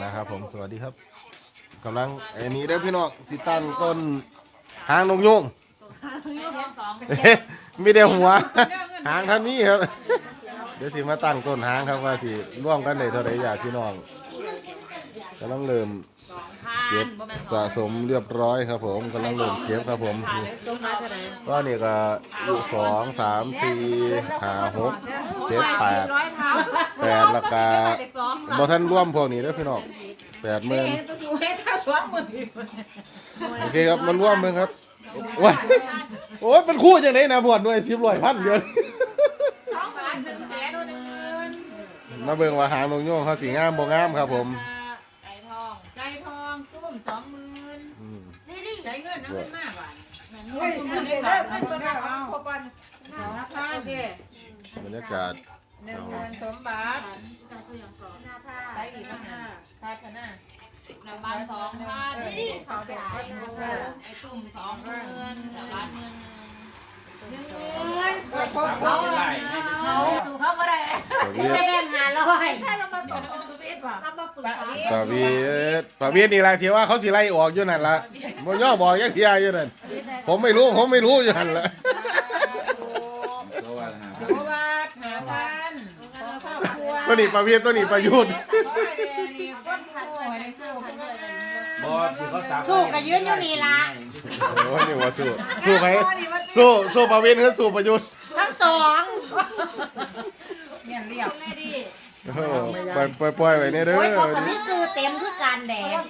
นะครับผมสวัสดีครับกำลังไอ้นี้เด้อพี่น้องสิตั้งต้นหางนกยุงเอ๊ะมีแต่หัว หางท่านนี้ครับ เดี๋ยวสิมาตั้งต้นหางครับว่าสิร่วมกันได้เท่าไหร่อยากพี่น้องกำลังเริ่มเก็บสะสมเรียบร้อยครับ ผมกำลังเริ่มเก็บครับผมนี่ก็นี่ก็อยู่สองสามสี่ห้าหกเจ็ดแปดแปดราคาบ่ท่านร่วมพวกนี้เด้อพี่น้องแปดหมื่นโอเคครับมันร่วมเบิ่งครับว้ายโอ้ยเป็นคู่จังไดนะบวชหน่วยสิบร้อยพันเดือนมาเบิ่งว่าหางนกยูงเขาสีงามบ่งามครับผม ไก่ทองไก่ทองตุ้มสองหมื่น อืม ไก่เงินนะเงินมากกว่า เฮ้ยเงินเดือ นเงินเดือนเอาขบันสองพันเด้บรรยากาศหนึ่งเงินสมบัติหน้าผ้าไก่อีกนะคาชนะหน้าบ้านสองพันนี่เขาขายไอ้ตุ้มสองหมื่นหน้าบ้านหมื่นเขาสู่เขาบ่ได้ไม่ได้หาร้อยใช่เรามาต่อย ป่ะต้องมาปรึกษาปาเวียดปาเวียดนี่ล่ะที่ว่าเขาสิไล่ออกอยู่นั่นล่ะบ่ย่อบอกยักเทียอยู่นั่นผมไม่รู้ผมไม่รู้อยู่นั่นล่ะสุวัสดิ์หาพันของครอบครัวตัวนี้ปาเวียดตัวนี้ประยุทธ์บอสที่เขาสับสู้กับยืนอยู่นี่ล่ะโอ้ยนี่ว่าสู้สู้ไผสู้สู้ปาเวียดคือสู้ประยุทธ์ทั้งสองเนี่ยเรียบโอ้โห ปล่อยปล่อยปล่อยไว้เนี่ยเด้อโอ้ยเขาก็มีซื้อเต็มคือการแดก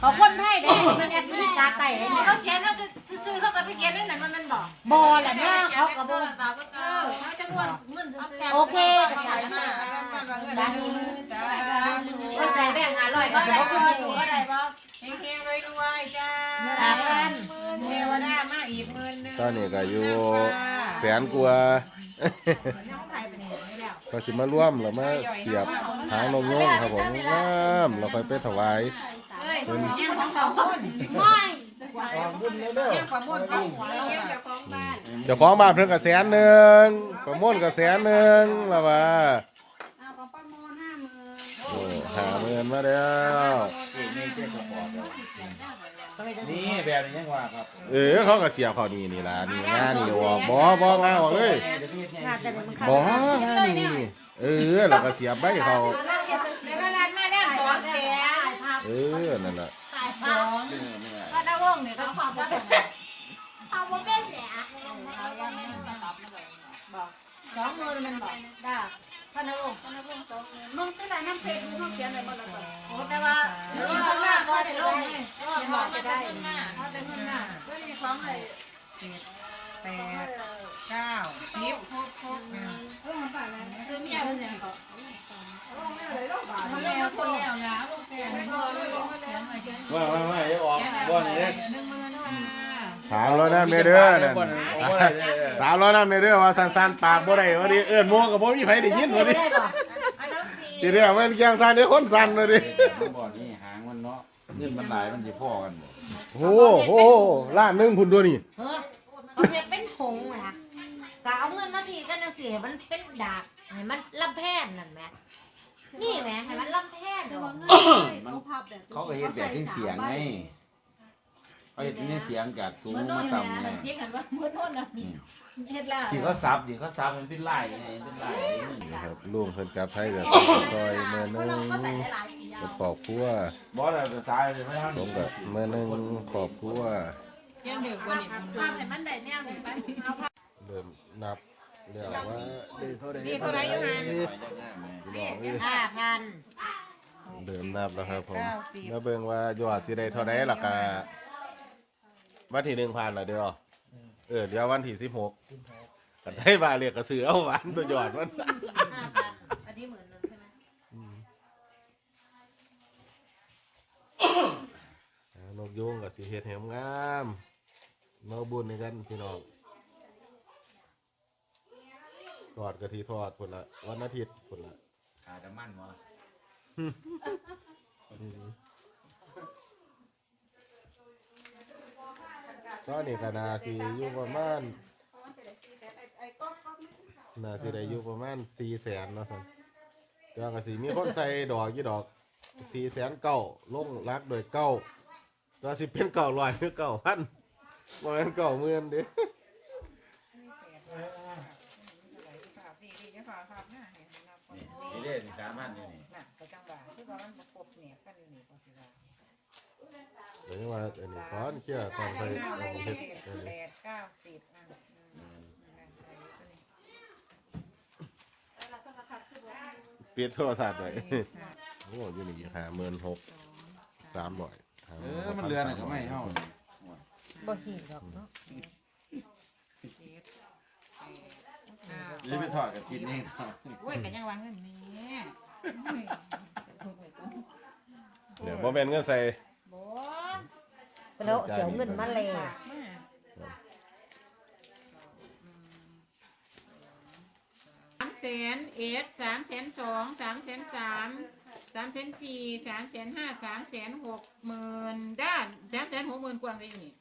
เขาคนไทยได้มันแอฟริกาใต้เลยเนี่ยเขาเขียนเขาจะซื้อเขาก็ไปเขียนได้ไหนมันมันบอกบอแหละเนี่ยเขาก็บอเออเขาจะงวดเงินซื้อโอเคก็ก็ใส่ใส่มามาจ้าจ้าก็ใส่แบ่งหาร้อยก็ก็ใส่ได้ก็ก็มีสูงอะไรบ้างเฮงๆรวยๆจ้าหาพันเทวดามาอีกหมื่นหนึงตอนนี้ก็อยู่ แสนกว่าก็สิมาร่วมแล้วมาเสียบหางนกยูงครับผมงามเราค่อยไปถวายเพิ่นยังของเขาคนไม่ยังประฟ้องบ้านเจ้าของบ้านเพิ่นก็แสนหนึ่งประมวลก็แสนหนึ่งแล้วว่าโอ้หาเงินมาแล้ว นี่แบบนี้ยังว่าครับเออเขาก็เสียบเขานี่นี่ล่ะนี่งานนี่ออกบ่บ่งานออกเลยค่ะแต่มันบ่งานนี่นี่เออแล้วก็เสียบใบเขาเดี๋ยวร้านมาได้สองแสนเออนั่นล่ะสองก็ได้วงเนี่ยเขาความว่าเอาบ่เป็นแหละสองหมื่นมันบอกได้ พันวงพันวงสองหมื่นมึงที่ไหนน้ำเพชรมึงเขียนอะไรมาแล้วโอ้แต่ว่าเออข้างหน้าก็ได้ลงเลยเออบอกจะได้ถ้าเป็นเงินหน้าก็มีของอะไรแปดเก้าสิบซื้อเมียเป็นยังไงคนแล้วคนแล้วนะลูกแก่ไม่พอเลยว่าว่าว่าจะออกบอลเนี่ยหนึ่งหมื่นค่ะถามแล้วนั่นเด้อนั่นบอลออกได้เลย ถามแล้วนั่นเด้อว่าสั้นๆปากบ่ได้ว่าดิเอิ้นโมก็บ่มีไผได้ยินว่าดิได้บ่ทีเดียวมันเกียงสั้นเด้อคนสั้นว่าดิบอลนี่หางมันเนาะเงินมันหลายมันจะพ่อกันโอ้โหล้านหนึงพุ่นตัวนี้เฮ้อเขาเฮ็ดเป็นหงส์นะก็เอาเงินมาทีกันจังซี่ให้มันเป็นดากให้มันลำแพนนั่นแหมนี่แหมให้มันลำแพนเนาะเขาก็เห็นแบบที่เสียงไง เขาเห็นนี่เสียงจากสูงมาต่ำไงที่เห็นว่ามือโทษนะเฮ็ดล่ะที่เขาซับที่เขาซับมันเป็นลายไงเป็นลายนี่ครับลุงเพิ่นกลับไทยก็ซอยมื้อหนึงกับครอบครัวบอสเราตายเลยไม่เท่าผนี้มก็มื้อหนึงครอบครัวยังเด็กกว่านี้ภาพให้มันได้แนวนี้ไปเอาภาพเริ่มนับแล้วว่าได้เท่าใดดีเท่าไรอยู่หันไปจากหน้าแม่พี่น้องเอ้ยห้าพันเริ่มนับแล้วครับผมเก้าสิบมาเบิ่งว่ายอดสิได้เท่าใดล่ะก็ วันที่1ผ่านแล้วเด้อเออเดี๋ยววันที่16ก็ได้บาเรียกก็ซื้อเอาหวานตัวยอดมันห้าพันอันนี้หมื่นหนึงใช่ไหมอ่านกยุงกับสีเฮ็ดแหมงามเมาบุญในกันพี่น้องทอดกะทิทอดพุ่นละวันอาทิตย์พุ่นละขาดมันวะ ตอนนี้ก็นาสิอยู่ประมาณนาสิได้อยู่ประมาณสี่แสนเนาะสันเดี๋ยวก็สิมีคนใส่ดอกยี่ดอกสี่แสนเก้าลงรักโดยเก้าก็สิเป็นเก้าร้อยหรือเก้าพันบ่แม่นเก้าหมื่นเด้นี่ดีจะฝากครับนะเห็นนับนี่นี่เด้นี่สามพันอยู่นี่น่ะก็จังหวะที่ว่ามันประกบเนี่ยกันนี่ก็สิว่า เดี๋ยวว่าอันนี้ก้อนเชื่อก่อนไปเอาไปเฮ็ดอันแปนี้ดเก้าสิบอะเปลี่ยนโทรศัพท์ไว้โอ้อยู่นี่ห้าหมื่นหกสามร้อยเออมันเรือนน่ะก็ไม่เฮาบ่หีดอกเนาะหรือไปทอดกับกินนี่เนาะโอ้ยกันยังวางเงินนี่เดี๋ยวบ่แม่นเงินใส่ บ่แล้วเสียเงินมาแลกสามแสนเอ็ดสามแสนสองสามแสนสามสามแสนสี่สามแสนห้าสามแสนหกหมื่นด้านสามแสนหกหมื่นกว่าเลยอยู่นี่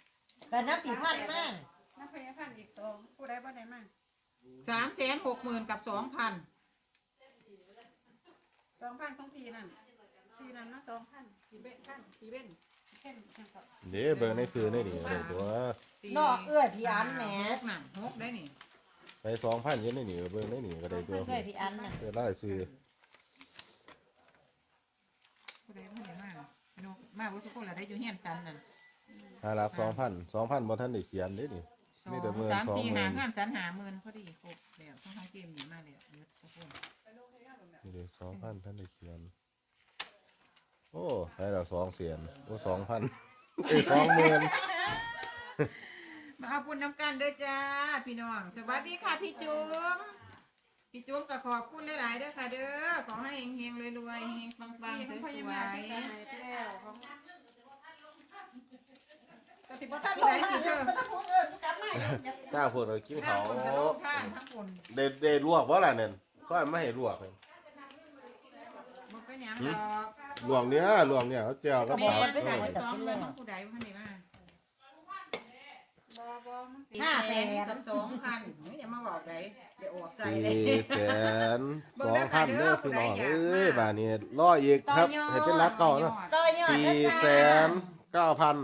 ก็นับปีพันมากนักพยาพันธ์อีกสองผู้ใดบ่ได้มาสามแสนหกหมื่นกับสองพันสองพันของปีนั่นปีนั้นนะสองพันปีเบ็ดพันปีเบ็ด เช่นครับเดี๋ยวเบิ่งในซื้อในนี่เลยตัวนอกเอื้อพี่อันแหมหกน่ะหกได้นี่ไปสองพันเย็นในนี่ก็เบิ่งในนี่ก็ได้ตัวเอื้อพี่อันน่ะเพื่อไล่ซื้อผู้ใดผู้ใดมาโนมาบุทุกคนละได้อยู่เฮียนสันนั่นห้าลักสองพันสองพันบ่ทันได้เขียนเด้นี่สอมีแต่หมื่งนสามสองสี่หมื่หานเงินสันหาหมื่นพอดีครบแล้วทั้งทั้งเกมหนีมาแล้วเบิดทุกคนนี่เด้สองพันท่านได้เขียน โอ้ให้เราสองเสียนโอ้สองพันเอ้ยสองหมื่นมาเอาปุณน้ำกันเด้อจ้า พี่น้อง สวัสดีค่ะพี่จุ๋มพี่จุ๋มก็ขอบคุณหลายๆเด้อค่ะ เด้อ ขอให้เฮงๆรวยๆเฮงๆปังปีๆของสพวยญามาที่ๆตายไปแล้วของกติบัติผู้ใดสิเธอจ้าพวกเรากินทั้เขางคนกระโลกข้านทั้งคนได้ได้ลวกบ่ล่ะนั่นซอยไม่ให้ลวกเลยมันเป็นหยังดอก ลวกเนี้ยลวกเนี้ยเขาเจียวกับแม่สาวไปเอไหนอสองเงินของผู้ใดพันไหนมาบ่บ่มันห้าแสนกับสองพันนี่อย่ามาบอกใดเดี๋ยวออกใจสี่เลย แสนสองพันเด้อพี่น้องเอ้ยบาทนี้รออีกครับให้เป็นรักเก่าเนาะต่อยอดสี่นะจ๊ะแสนเก้าพัน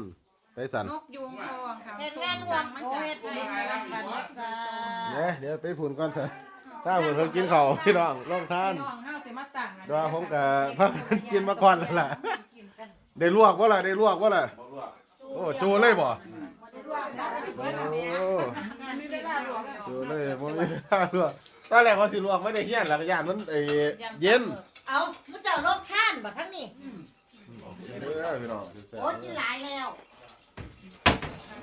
ไปสั่นนกยุงทองค่ะเฮ็ดงานรวมโอเฮ็ดงานรวมกันนะจ๊ะเนี่ยเดี๋ยวไปผุนก่อนสิถ้าผุนเพิ่งกินข้าวพี่น้องลองทานพี่น้องเฮาสิ มาตั้งอันดว่าผมกับพักกันกินมาก่อนนั่นล่ะ ได้ลวกว่าล่ะได้ลวกว่าล่ะบ่รู้โอ้จูเลยบ่รวมแล้วก็สิเบิโอ้ดแล้วแม่มีเวลารวมแล้วจูเลยบ่มีค่าลวกตอนแรกเขาสิลวกไม่ได้เฮียนหลักย่านมันเอ้เย็นเอามึงเจ้าโรคท่านบ่ทั้งนี้เด้อพี่น้องโอ้กินหลายแล้ว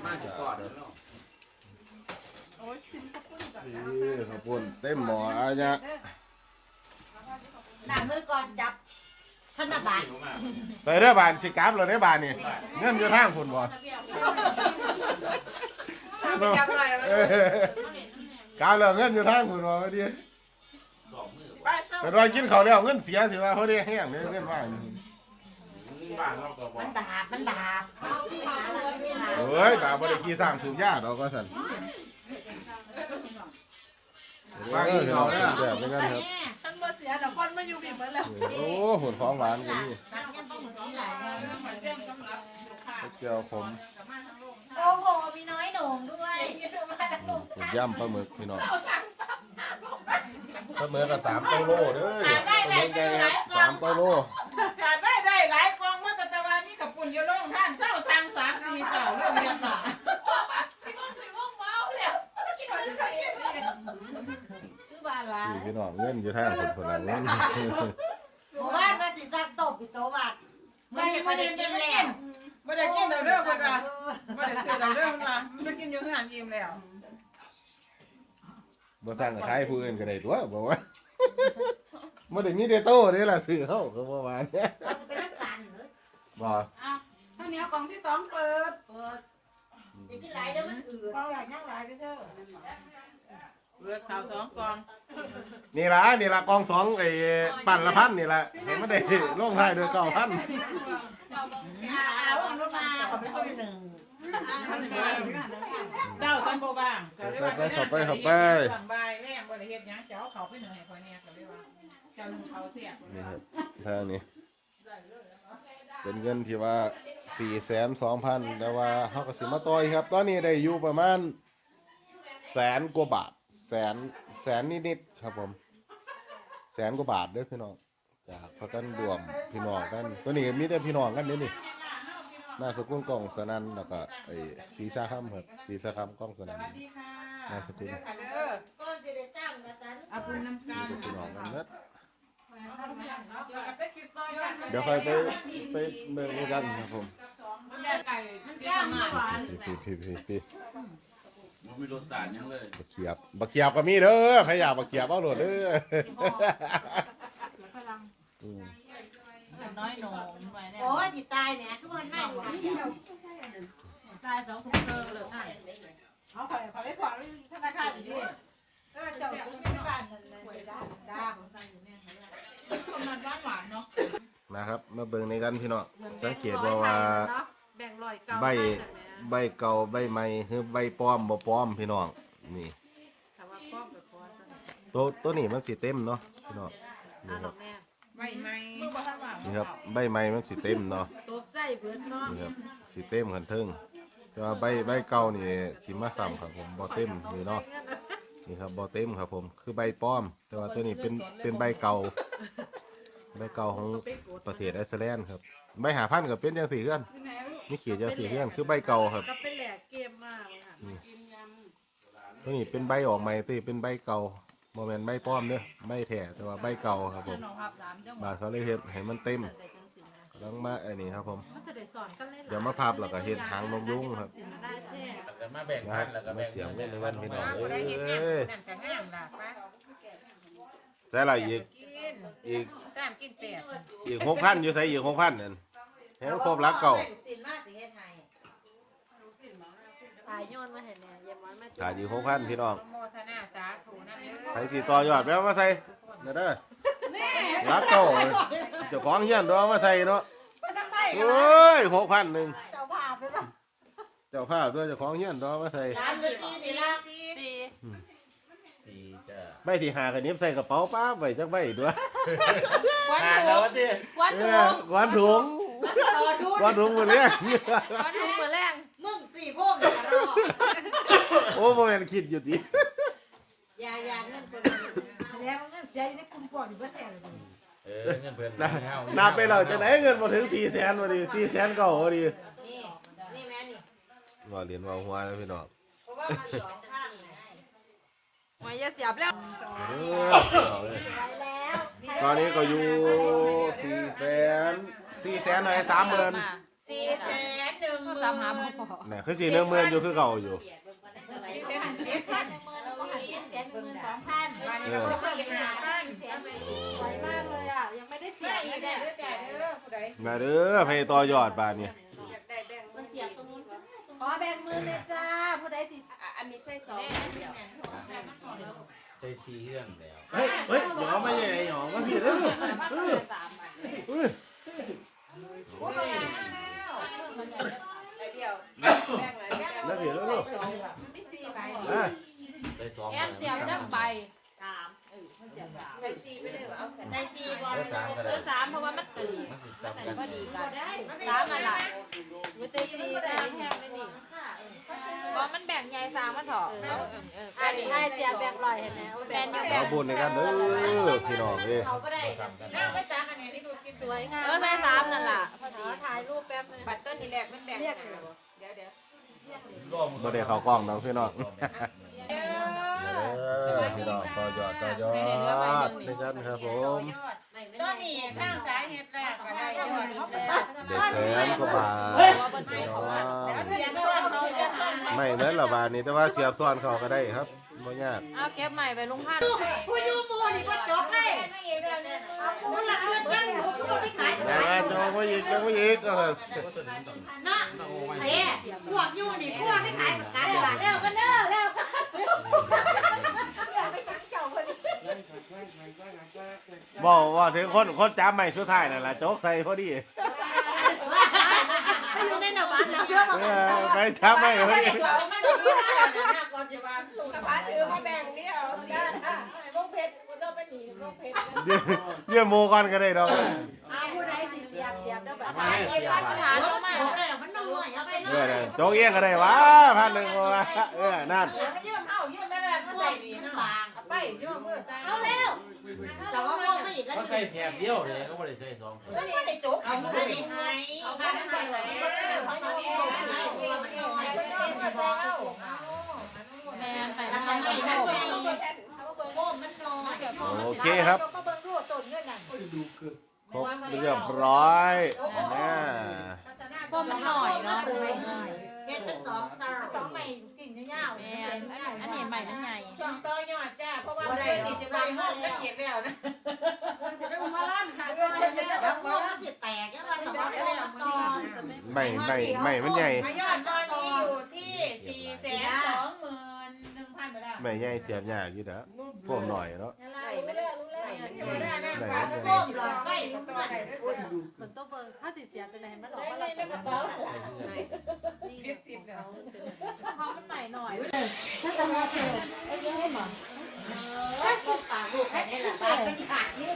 มาจะทอดเนาะโอ้ยสินขอบคุณจ้ะนี่ขอบคุณเต็มหมออาญะ ล้างมือก่อนจับธนบัตรไปเด้อบานสิกลับเราได้อบานนี่เงินอยู่ทางพุ่นบ่จับอะไรเออกาวแล้วเงินอยู่ทางพุ่นบ่ดีไปเข้าแต่ว่ากินข้าวแล้วเงินเสียสิว่าเขาได้แห้งเนี่ยเงินว่างบ้านเราก็บ่มันบาปมันบาปเอ้ยบาบ่ได้ขี้สร้างสูบยาดอกก็สั่น บ้านอีกเขาเนี่ยแซ่บเหมือนกันครับท่านบ่เสียดอกคนมาอยู่พี่เบิดแล้วโอ้โหุ่นของหวานกันนี่ตักยังต้องเหมือนที่หลายเรื่องกำลังลูกค้าเจียวผมโอ้โหมีน้อยโหน่งด้วยหุ่นย่ำปลาหมึกพี่น้องปลาหมึกก็สามโตโลเด้อปลาหมึกใหญ่ครับสามโตโลขาดได้ได้หลายกองเมื่อตะวันนี่กับปุ่นอยู่โรงท่านเศร้าสั่งสามสี่เศร้าเรื่องเรียบร้อย คือบ้านละนี่พี่น้องเงินอยู่ทางคนคนนั้นเงินหมู่บ้านมาสิซักตบปิโสวัสดิ์มื้อนี้บ่ได้กินแล้วไม่ได้กินเราเด้อคนละไม่ได้ซื้อเราเด้อคนละไม่กินอยู่งานอิ่มแล้วบ่สร้างกับใครผู้อื่นก็ได้ตัวบอกว่าบ่ได้มีแต่โตเด้ล่ะซื้อเฮาก็บ่ว่าเนี่ยเราจะไปนักการเหรอบ่ข้าวเหนียวกล่องที่สองเปิดเปิดจะกินหลายเด้อมันอืดเอาหลายนั่งหลายเด้อเลือดข่าวสองกองนี่ล่ะนี่ล่ะกองสองไอ้ปั่นละพันนี่ล่ะเห็นบ่ได้ลงท้ายด้วย9,000อ่าเอาลงรถมาขอไปต้มหนึ่งอ่าเอาหนึ่งมาเจ้าซันโบบ้างบางใบแน่บริเฮ็ดยังเจ้าเขาไปเหนื่อยคอยเนี่ยก็เลยว่าเจ้าหนึ่งเขาเสียนี่ครับท่านี้ได้เลยเป็นเงินที่ว่าสี่แสนสองพันแต่ว่าเขาก็สิมาต่อยครับ ตอนนี้ได้อยู่ประมาณแสนกว่าบาท แสนแสนนิดๆครับผม แสนกว่าบาทเด้อพี่น้องจากพากันรวมพี่น้องกัน ตัวนี้มีแต่พี่น้องกันเด้อนี่นามสกุลกล้องสนันแล้วก็ไอ้สีชาคำครับสีชาคำกล้องสนันสวัสดีค่ะนามสกุลเด้อค่ะเด้อก็สิได้ตั้งนะกันเอาบุญน้ำกันมีแต่พี่น้องกันเด้อไปคลิปต่อกันเดี๋ยวค่อยไปไปเบิ่งด้วยกันครับผมไก่มันย่างหวานพี่พี่พี่พี่ มันมีรสชาติหยังเลยบักเขียบบักเขียบก็มีเด้อใครอยากบักเขียบเอาโหลดเด้อพลังอืมน้อยหนงหน่อยเนี่ยโอ้ยสิตายแหมทุกคนนั่งอยู่เดียวตายสองคนเลิกเลยค่ะเอาข่อยข่อยไปขอธนาคารดิเออเจ้าคุณธนาคารนั่นเลยได้ได้ผมฟังอยู่แม่เขาว่ามันหวานหวานเนาะนะครับ มาเบิ่งในกันพี่น้องสังเกตว่าว่าแบ่งลอยเก่าใบ ใบเก่าใบใหม่คือใบปลอมบ่ปลอมพี่น้องนี่ถามว่าป้อมกับป้อมตัวตัวนี้มันสิเต็มเนาะพี่น้องนี่อะคดรัอบกแม่ไม่ไม่มึงบ่ทันว่านี่ครับใบใหม่มันสิเต็มเนาะตกใจเบิดเนาะนี่ครับสิเต็มขันเทิงแต่ว่าใบใบเก่านี่สิมาซ้ำครับผมบ่เต็มนี่เนาะนี่ครับบ่เต็มครับผมคือใบปลอม แต่ว่าตัวนี้เป็นเป็นใบเก่าใบเก่าของประเทศไอซ์แลนด์ครับใบหาพันก็เป็นจังสี่เพื่อนนี่ เขียนจังสี่เพื่อนคือใบเก่าครับ ก็เป็นแหลกเกมมากเลยค่ะตัวนี้เป็นใบออกใหม่ตีเป็นใบเก่าโมเมนใบป้อมเด้อใบแท้แต่ว่าใบเก่าครับผมน้องครับสามจังหบาวัทดเขาเลยเฮ็ดให้มันเต็มได้จังสินะกำลังมาอันนี้ครับผมมันจะได้สอนกันเลยเดี๋ยวมาพับแล้วก็เฮ็ดหางนกยุงครับได้แช่แต่มาแบ่งนะคกัรันบแล้วก็มาแบ่งเสียงเงินในวันพี่น้องบ่ได้เห็นเอ้งามยนั่นก็งามล่ะป้าใส่ละอีกกินอีกสามกินเสียอีกหกพันอยู่ใส่อีกหกพันนั่น ให้มันครบรักเก่าสินมาสิเฮ็ดให้ตายย้อนมาเห็นเนี่ยยายมันมาขาดอีกหกพันพี่น้องโมทนาสาธุนั่นเด้อใครสิต่อยอดไปเอามาใส่เด้อเด้อรักเก่าเจ้าของเฮียนตัวเอามาใส่เนาะเอ้ยหกพันหนึ่งเจ้าภาพเลยป่ะเจ้าภาพด้วยเจ้าของเฮียนตัวเอามาใส่สามหรือสี่สิละสี่สี่จ้ะใบที่หากันยิบใส่กระเป๋าป้าไว้จักใบด้วยวันอ่าถุแล้วงที่วันเอถุองก้อนถุง เออดูก้อนถุงหมดเลยวันถุงมือแรงมึงสี่พวกเนี่ยรอโอ้โมเมนคิดอยู่ดิอย่าอย่าเงินคนแล้วเงินเสียอยู่ในกลุ่มก่อนอยู่บ่แท้เลยเออเงินเพิ่นนะนับไปเราจะไหนเงินมาถึงสี่แสนพอดีสี่แสนเก่าพอดีนี่นี่แม่นี่ว่าเรียนว่าหัวนะพี่น้องเพราะว่ามันสองข้างไงหอยยาเสียบแล้วเออพี่น้องเอ้ยไปแล้วตอนนี้ก็อยู่สี่แสน สี่แสนหน่อยสามหมื่นสี่แสนหนึ่งหมื่นสามหาพ่อเนี่ยคือสี่หนึ่งหมื่นอยู่คือเก่าอยู่เป็นหันเสียแสนหนึ่งหมื่นแล้วก็หันแสนหนึ่งหมื่นสองพันวันนี้เราก็ยังหาบ้านแสนไปสวยมากเลยอะยังไม่ได้เสีเสียยอีอีกกเนี่เด้ยอจ่ายเด้อผู้ใดมาเด้อให้ต่อยอดบานนี่อยากได้แบ่งเงินเสียตรงนี้ขอแบ่งมือเลยจ้าผู้ใดสิอันนี้ใส่สองเดียวใช้สี่เรื่องแล้วเฮ้ยเฮ้ยหยองไม่ใช่ไอ้หยองก็ผิดแล้วเออเฮ้ย โอ้ยแล้วไอเดียวแบ่งเลย แล้วผิดแล้วลูก ไม่สี่ใบ อะ ได้สอง แอนเสียบจังใบ ใส่สี่ไม่ได้เอาใส่ ได้สี่บอล ได้สามก็ เอ ได้ อสามเพราะว่ามันตี มั นสิซ้ำกันพอดีกันสามอะไรวิตาซีได้แห้งไม่ดีเพราะมันแบ่งใหญ่สามมันเถอะอันนี้ให้เสียแบ่งลอยเห็นไหมแบ่งอยู่เอาบุญในกันเด้อพี่น้องเอ้ยเขาก็ได้น้าไม่ตาอันนี้นี่ดูกินสวยงามเออใส่สามนั่นล่ะพอดีถ่ายรูปแป๊บนึงบัตรต้นนี่แรกมันแบ่งเดี๋ยวเดี๋ยวบ่ได้เข้ากล้องน้องพี่น้องเอเด้อพี่น้องต่อยอดต่อยอดในกันครับผม นนี่ทางสาเหตุแรกก็ได้ยอดแล้วได้แสนกว่าบาทพี่น้องเสียงต้นเขาจะต้นไม่เหมือนละบาทนี้แต่ว่าเสียบซ้อนเขาก็ได้ครับบ่ยาก เอาเก็บใหม่ไปลุงพันผู้ยูมูนี่ก็จบให้ผู้หลักเงินนั่งอยู่ก็ไม่ขายแต่ว่าจะบ่อีกจะบ่อีกก็เลยเนาะเอ๊ะพวกยูนี่พวกไม่ขายประกันว่ะแล้วก็เด้อแล้วก็ บอกว่าถึงคนคนจำใหม่สุดท้ายนั่นล่ะโจ๊กใส่พอดีอยู่ในหน้าบ้านแล้วเยอะมากเออไปชับไม่เลยไม่ได้ไม่ได้ไม่ได้นะก่อนจะมาบ้านถือมาแบ่งนี่เอาได้ไอ้พวกเพชรกูต้องไปหนีพวกเพชรเยี่ยเยี่ยมโมก่อนก็ได้ดอกเอาผู้ใดสิเสียบเสียบแล้วแบบมาให้เสียบฐานรลถงมามาเลยมันต้องรวยเอาไปเอเลอยโจกเอี้ยงก็ได้วะพันหนึ่งวะเออนั่นางไปเยื่อมเมื่อใส่เอาแล้วแต่ว่าพวกไม่อีกก็เขาดีใส่แถบเดียวเลยเขาไม่ได้ใส่สองฉันไม่ได้จุกเอาเอาไม่ไปได้ไหนเอาไปไม่ได้เลยเขาอยู่นี่มันลอยมันลอยมันลอยแมนไปแล้วทางก็ไหนไม่โบได้โอ้มันน้อยโอเคครับก็เบิ่งรูต้นเงินนั่นครบเรียบร้อยนะพวกมันหน่อยเนาะ เสยเฮ็ดเป็นสองสาวสองใหม่สิ่งยาวแมนอันนี้ใหม่มันใหญ่สองต่อยอดจ้า เพราะว่าได้ที่จะได้ห้องละเอียดแล้วนะจะไปมาล่ำค่ะก็จะได้แล้วพวกมันสิแตกแล้วว่าแต่ว่าพวกมันตอนไม่ไม่ไม่มันใหญ่มายอดตอนนี้อยู่ที่สี่แสนสองหมื่นหนึ่ง พันบาทไม่ใหญ่เสียบยากอยู่แล้วพวกหน่อยเนาะไม่ได้รู้แล้วรู้แล้วนะไหนฟ้าไหนโป่งหลอดไฟต้องตัวไหนด้วยมันต้องเบิ่งถ้าสิเสียเป็นไหนมันหลอกได้ว่าเลเรายในกระเป๋านี่สิบแล้วพอมันใหม่หน่อยฉันจะมาเจอไอ้ยังให้หมอเออก็ปากลูกแค่นี้แหละบ้านเป็นขาดนี่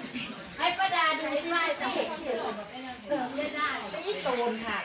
ให้ป้าดาดูสิว่าจะเห็นเสริมได้ได้ตีโตนค่ะอันไหนไอ้